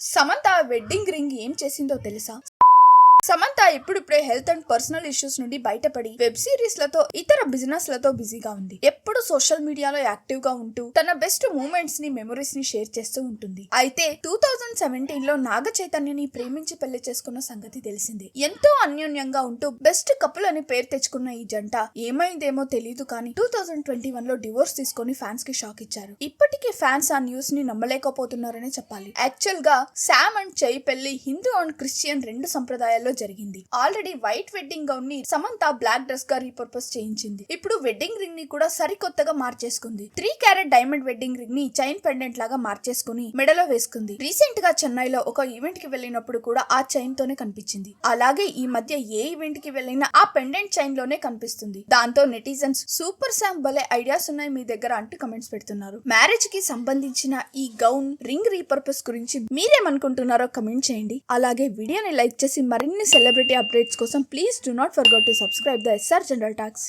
Samantha wedding ring ఏం చేసిందో తెలుసా? సమంత ఇప్పుడిప్పుడే హెల్త్ అండ్ పర్సనల్ ఇష్యూస్ నుండి బయటపడి వెబ్ సిరీస్లతో ఇతర బిజినెస్లతో బిజీగా ఉంది. ఎప్పుడు సోషల్ మీడియాలో యాక్టివ్గా ఉంటూ తన బెస్ట్ మూమెంట్స్ని మెమరీస్ని షేర్ చేస్తూ ఉంటుంది. అయితే టూ థౌజండ్ సెవెంటీన్లో నాగ చైతన్యని ప్రేమించి పెళ్ళి చేసుకున్న సంగతి తెలిసిందే. ఎంతో అన్యోన్యంగా ఉంటూ బెస్ట్ కపుల్ అని పేరు తెచ్చుకున్న ఈ జంట ఏమైందేమో తెలియదు కానీ టూ థౌజండ్ ట్వంటీ వన్లో డివోర్స్ తీసుకొని ఫ్యాన్స్కి షాక్ ఇచ్చారు. ఇప్పటికీ ఫ్యాన్స్ ఆ న్యూస్ని నమ్మలేకపోతున్నారనే చెప్పాలి. యాక్చువల్గా శామ్ అండ్ చై పెళ్ళి హిందూ అండ్ క్రిస్టియన్ రెండు సంప్రదాయాల్లో జరిగింది. ఆల్రెడీ వైట్ వెడ్డింగ్ గౌన్ని సమంత బ్లాక్ డ్రెస్గా రీపర్పస్ చేయించింది. ఇప్పుడు వెడ్డింగ్ రింగ్ని కూడా సరికొత్తగా మార్చేసుకుంది. త్రీ క్యారెట్ డైమండ్ వెడ్డింగ్ రింగ్ని చైన్ పెండెంట్ లాగా మార్చేసుకుని మెడలో వేసుకుంది. రీసెంట్గా చెన్నైలో ఒక ఈవెంట్కి వెళ్ళినప్పుడు కూడా ఆ చైన్ తోనే కనిపించింది. అలాగే ఈ మధ్య ఏ ఈవెంట్కి వెళ్ళినా ఆ పెండెంట్ చైన్లోనే కనిపిస్తుంది. దాంతో నెటిజన్స్ సూపర్ శామ్ భలే ఐడియాస్ ఉన్నాయి మీ దగ్గర అంటూ కమెంట్స్ పెడుతున్నారు. మ్యారేజ్కి సంబంధించిన ఈ గౌన్ రింగ్ రీపర్పస్ గురించి మీరేమనుకుంటున్నారో కమెంట్ చేయండి. అలాగే వీడియోని లైక్ చేసి మరిన్ని మరిన్ని సెలబ్రిటీ అప్డేట్స్ కోసం please do not forget to subscribe the SR general talks